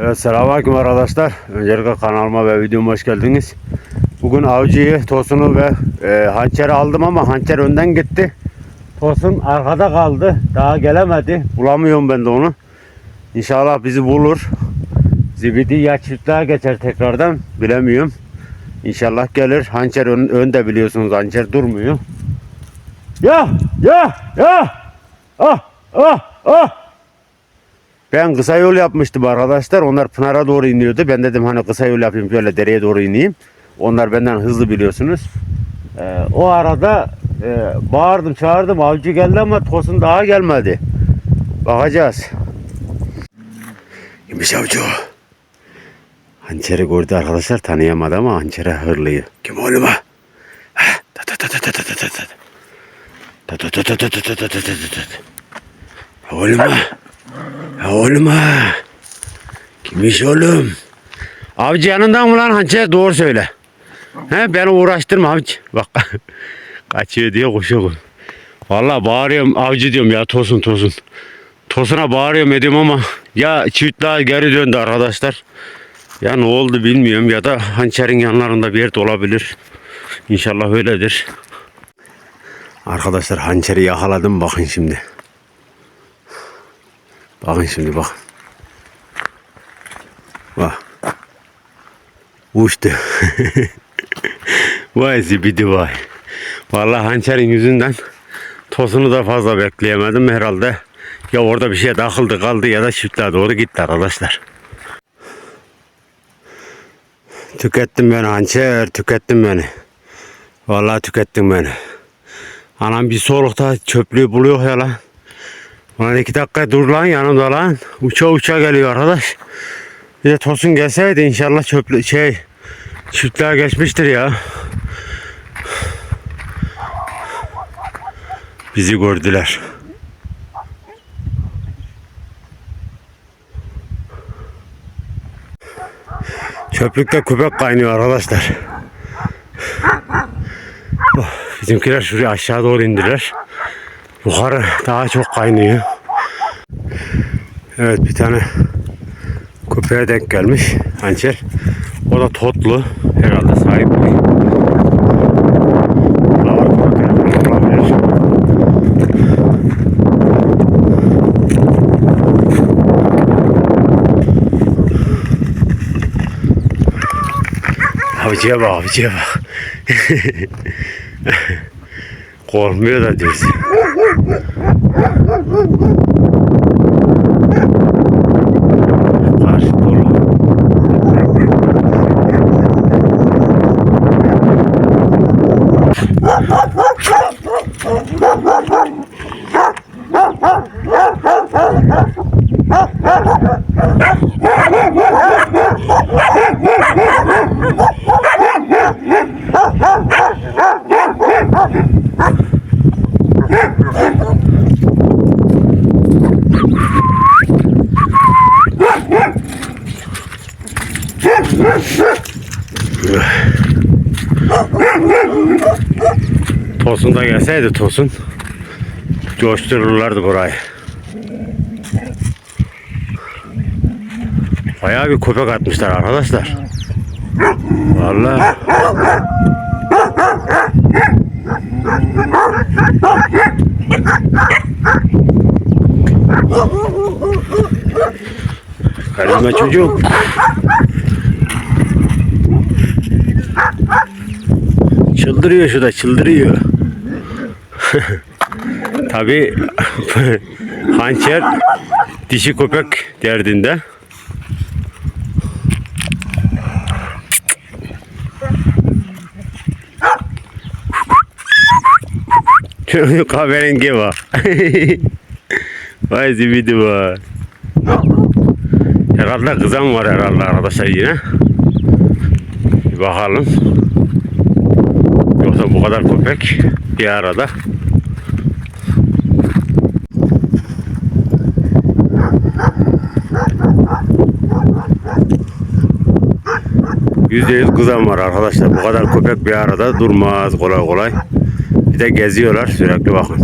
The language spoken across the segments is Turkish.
Evet selamünaleyküm arkadaşlar. Öncelikle kanalıma ve videoma hoş geldiniz. Bugün avcıyı, tosunu ve e, hançeri aldım ama hançer önden gitti. Tosun arkada kaldı. Daha gelemedi. Bulamıyorum ben de onu. İnşallah bizi bulur. Zibidi ya çiftliğe geçer tekrardan. Bilemiyorum. İnşallah gelir. Hançer ön- önde biliyorsunuz. Hançer durmuyor. Ya! Ya! Ya! Ah! Ah! Ah! Ben kısa yol yapmıştım arkadaşlar. Onlar Pınar'a doğru iniyordu. Ben dedim hani kısa yol yapayım şöyle dereye doğru ineyim. Onlar benden hızlı biliyorsunuz. Ee, o arada e, bağırdım çağırdım avcı geldi ama Tosun daha gelmedi. Bakacağız. Kimmiş avcı o? Hançeri gördü arkadaşlar tanıyamadı ama hançere hırlıyor. Kim oğlum ha? Ta ta ta ta ta ta ta. Ta ta ta ta ta ta ta ta ta ta ta. Oğlum ha? Ya oğlum ha. Kimmiş oğlum? Avcı yanından mı lan hançer? Doğru söyle. He beni uğraştırma avcı. Bak kaçıyor diye koşuyor. Vallahi bağırıyorum avcı diyorum ya tosun tosun. Tosuna bağırıyorum ediyorum ama ya çiftler geri döndü arkadaşlar. Ya ne oldu bilmiyorum ya da hançerin yanlarında bir yerde olabilir. İnşallah öyledir. Arkadaşlar hançeri yakaladım bakın şimdi. Bakın şimdi bak. Bak. Uçtu. vay zibidi vay. Vallahi hançerin yüzünden tosunu da fazla bekleyemedim herhalde. Ya orada bir şey takıldı kaldı ya da çiftliğe doğru gitti arkadaşlar. Tükettim beni hançer, tükettim beni. Vallahi tükettin beni. Anam bir solukta çöplüğü buluyor ya lan. Ulan iki dakika dur lan yanımda lan. Uça uça geliyor arkadaş. Bir de Tosun gelseydi inşallah çöplü şey çiftliğe geçmiştir ya. Bizi gördüler. Çöplükte köpek kaynıyor arkadaşlar. Oh, Bizimkiler şuraya aşağı doğru indiler. Yukarı daha çok kaynıyor. Evet bir tane köpeğe denk gelmiş hançer. O da totlu. Herhalde sahip. Avcıya bak avcıya bak. Korkmuyor da diyorsun. Karşı dolu. Tosun da gelseydi Tosun coştururlardı burayı. Bayağı bir köpek atmışlar arkadaşlar. Vallahi. Karizma çocuk. Çıldırıyor şu çıldırıyor. Tabi hançer dişi köpek derdinde. Kahverengi var. Vay zibidi var. Herhalde kızan var herhalde arkadaşlar yine. Bir bakalım. Yoksa bu kadar köpek bir arada. Yüzde yüz kızan var arkadaşlar. Bu kadar köpek bir arada durmaz kolay kolay. Bir de geziyorlar sürekli bakın.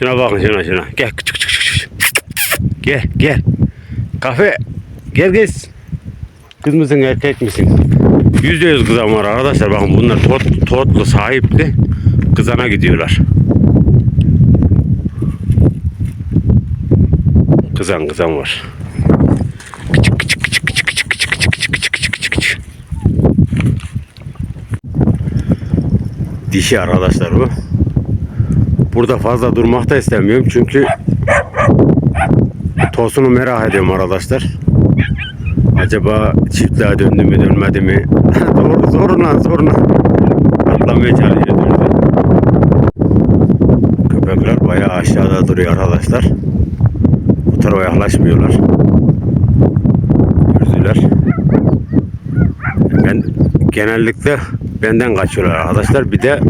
Şuna bakın şuna şuna. Gel küçük küçük küçük. Gel gel. Kafe. Gel kız. Kız mısın erkek misin? Yüzde yüz kızan var arkadaşlar. Bakın bunlar tot, totlu sahipli. Kızana gidiyorlar. Kızan kızan var. Küçük küçük küçük küçük küçük küçük küçük küçük küçük küçük küçük. Dişi arkadaşlar bu. Burada fazla durmak da istemiyorum çünkü tosunu merak ediyorum arkadaşlar. Acaba çiftliğe döndü mü dönmedi mi? Doğru zoruna zoruna. Atlamaya çalışıyor. Köpekler bayağı aşağıda duruyor arkadaşlar. Tarafa yaklaşmıyorlar. Yürüdüler. Ben genellikle benden kaçıyorlar arkadaşlar. Bir de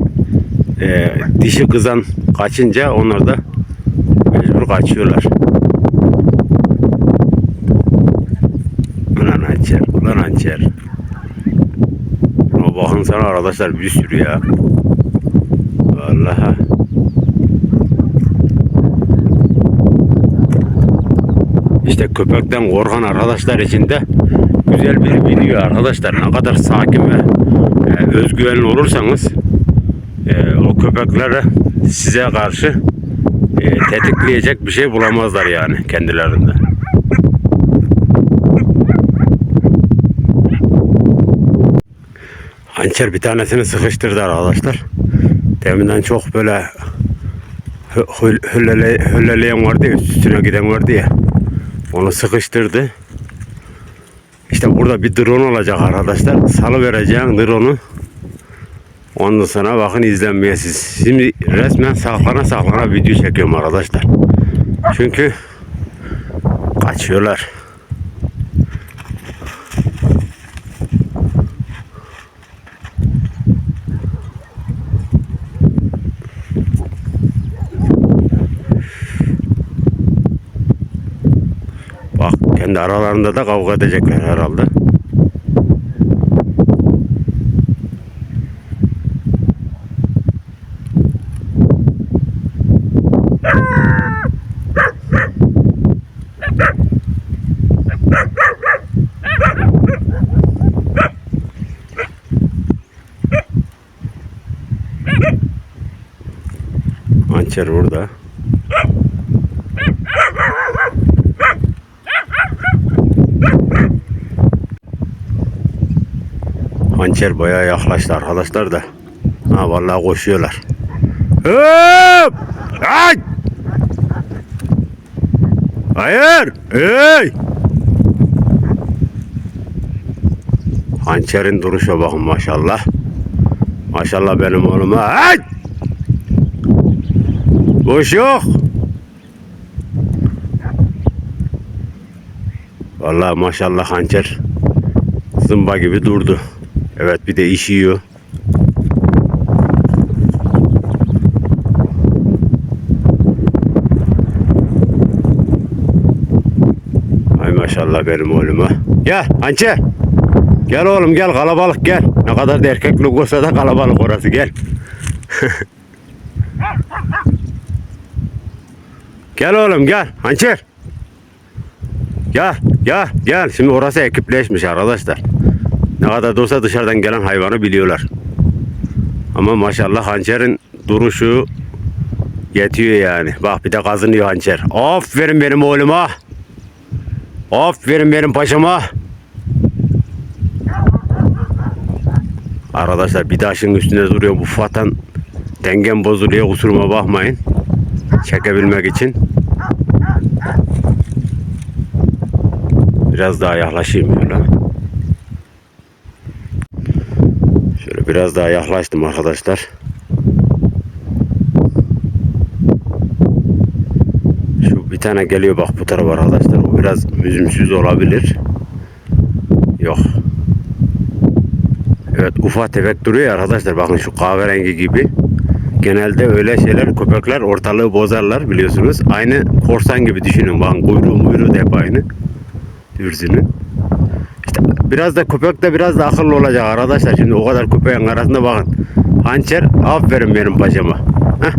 e, dişi kızan kaçınca onlar da mecbur kaçıyorlar. Ulan hançer, ulan hançer. Ama bakın sana arkadaşlar bir sürü ya. Vallahi. İşte köpekten korkan arkadaşlar için de güzel bir video arkadaşlar. Ne kadar sakin ve e, özgüvenli olursanız e, o köpeklere size karşı e, tetikleyecek bir şey bulamazlar yani kendilerinde. Hançer bir tanesini sıkıştırdı arkadaşlar. Deminden çok böyle hölleleyen vardı ya, üstüne giden vardı ya. Onu sıkıştırdı. İşte burada bir drone olacak arkadaşlar. Salı vereceğim drone'u. Ondan sonra bakın izlenmeye siz. Şimdi resmen saklana saklana video çekiyorum arkadaşlar. Çünkü kaçıyorlar. Kendi aralarında da kavga edecekler herhalde. Hançer burada. Hançer bayağı yaklaştı arkadaşlar da. Ha vallahi koşuyorlar. Hop! Ay! Hayır! Hey! Hançerin duruşa bakın maşallah. Maşallah benim oğluma. Ay! Boş yok. Vallahi maşallah hançer zımba gibi durdu. Evet bir de iş yiyor. Ay maşallah benim oğluma. Gel hançer. Gel oğlum gel kalabalık gel. Ne kadar da erkeklik olsa da kalabalık orası gel. gel oğlum gel hançer. Gel gel gel. Şimdi orası ekipleşmiş arkadaşlar. Ne kadar da olsa dışarıdan gelen hayvanı biliyorlar. Ama maşallah hançerin duruşu yetiyor yani. Bak bir de kazınıyor hançer. Aferin benim oğluma. Aferin benim paşama. Arkadaşlar bir taşın üstünde duruyor bu fatan. Dengem bozuluyor kusuruma bakmayın. Çekebilmek için. Biraz daha yaklaşayım şöyle. Şöyle biraz daha yaklaştım arkadaşlar. Şu bir tane geliyor bak bu tarafa arkadaşlar. O biraz müzümsüz olabilir. Yok. Evet ufak tefek duruyor arkadaşlar. Bakın şu kahverengi gibi. Genelde öyle şeyler köpekler ortalığı bozarlar biliyorsunuz. Aynı korsan gibi düşünün. Bakın kuyruğu muyruğu da hep aynı. Dürzünün. Biraz da köpek de biraz da akıllı olacak arkadaşlar. Şimdi o kadar köpeğin arasında bakın. hançer aferin benim bacıma. Heh.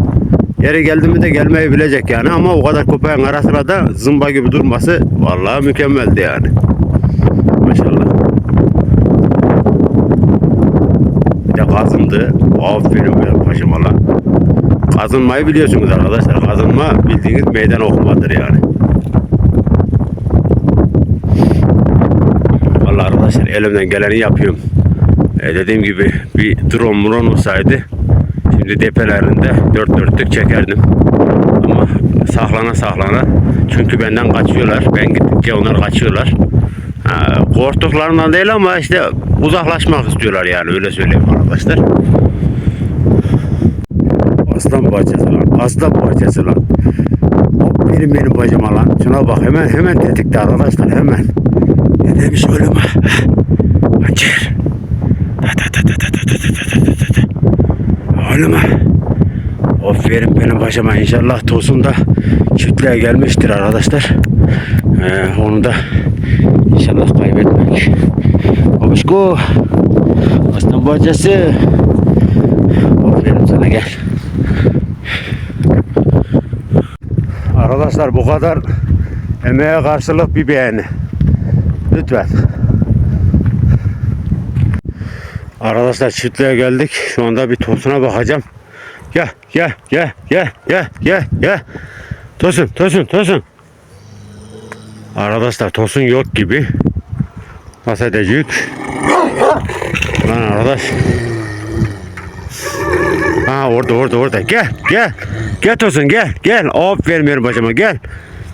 Yeri geldi mi gelmeyi bilecek yani ama o kadar köpeğin arasında da zımba gibi durması vallahi mükemmeldi yani. Maşallah. Bir de kazındı. Aferin benim bacıma lan. Kazınmayı biliyorsunuz arkadaşlar. Kazınma bildiğiniz meydan okumadır yani. Vallahi arkadaşlar elimden geleni yapıyorum. E, dediğim gibi bir drone muron olsaydı şimdi depelerinde dört dörtlük çekerdim. Ama saklana saklana çünkü benden kaçıyorlar. Ben gittikçe onlar kaçıyorlar. Ha, korktuklarından değil ama işte uzaklaşmak istiyorlar yani öyle söyleyeyim arkadaşlar. Aslan parçası lan. Aslan parçası lan. Benim benim bacıma lan. Şuna bak hemen hemen tetikte arkadaşlar hemen. Ne demiş ölüme? Hançer. Ta ta. Ölüme. Aferin benim bacıma. İnşallah Tosun da çiftliğe gelmiştir arkadaşlar. Ee, onu da inşallah kaybetmek. Babuşko. Aslan parçası. Aferin sana gel. Arkadaşlar bu kadar emeğe karşılık bir beğeni. Lütfen. Arkadaşlar çiftliğe geldik. Şu anda bir tosuna bakacağım. Gel gel gel gel gel gel gel. Tosun tosun tosun. Arkadaşlar tosun yok gibi. Nasıl edecek? Lan arkadaş. Ha orada orada orada. Gel gel. Gel Tosun gel gel. Aferin benim bacıma gel.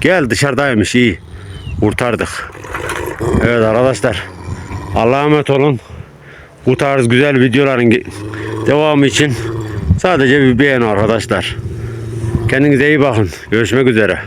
Gel dışarıdaymış iyi. Kurtardık. Evet arkadaşlar. Allah'a emanet olun. Bu tarz güzel videoların devamı için sadece bir beğen arkadaşlar. Kendinize iyi bakın. Görüşmek üzere.